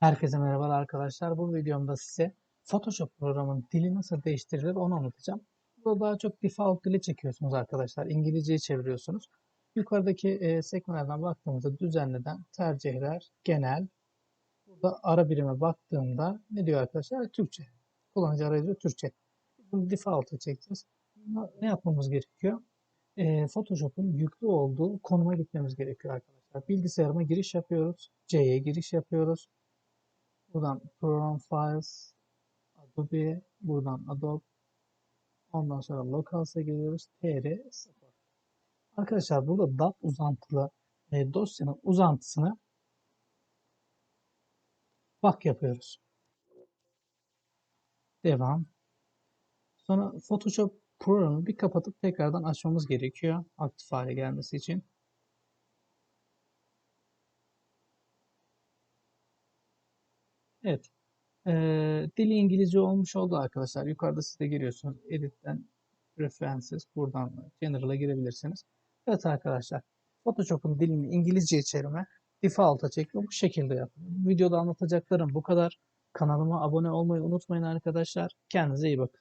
Herkese merhabalar arkadaşlar. Bu videomda size Photoshop programının dili nasıl değiştirilir onu anlatacağım. Burada daha çok default dili çekiyorsunuz arkadaşlar. İngilizceyi çeviriyorsunuz. Yukarıdaki e, sekmelerden baktığımızda düzenleden tercihler, genel. Burada ara birime baktığımda ne diyor arkadaşlar? Türkçe. Kullanıcı arayüzü Türkçe. Bunu default'a çekeceğiz. Ne yapmamız gerekiyor? E, Photoshop'un yüklü olduğu konuma gitmemiz gerekiyor arkadaşlar. Bilgisayarıma giriş yapıyoruz. C'ye giriş yapıyoruz. Buradan Program Files, Adobe, buradan Adobe. Ondan sonra Locals'a geliyoruz. TR 0. Arkadaşlar burada DAT uzantılı e, dosyanın uzantısını bak yapıyoruz. Devam. Sonra Photoshop programı bir kapatıp tekrardan açmamız gerekiyor aktif hale gelmesi için. Evet. Ee, dili İngilizce olmuş oldu arkadaşlar. Yukarıda siz de giriyorsunuz. Edit'ten Preferences. Buradan General'a girebilirsiniz. Evet arkadaşlar. Photoshop'un dilini İngilizceye çevirme default'a çekme bu şekilde yapın. Videoda anlatacaklarım bu kadar. Kanalıma abone olmayı unutmayın arkadaşlar. Kendinize iyi bakın.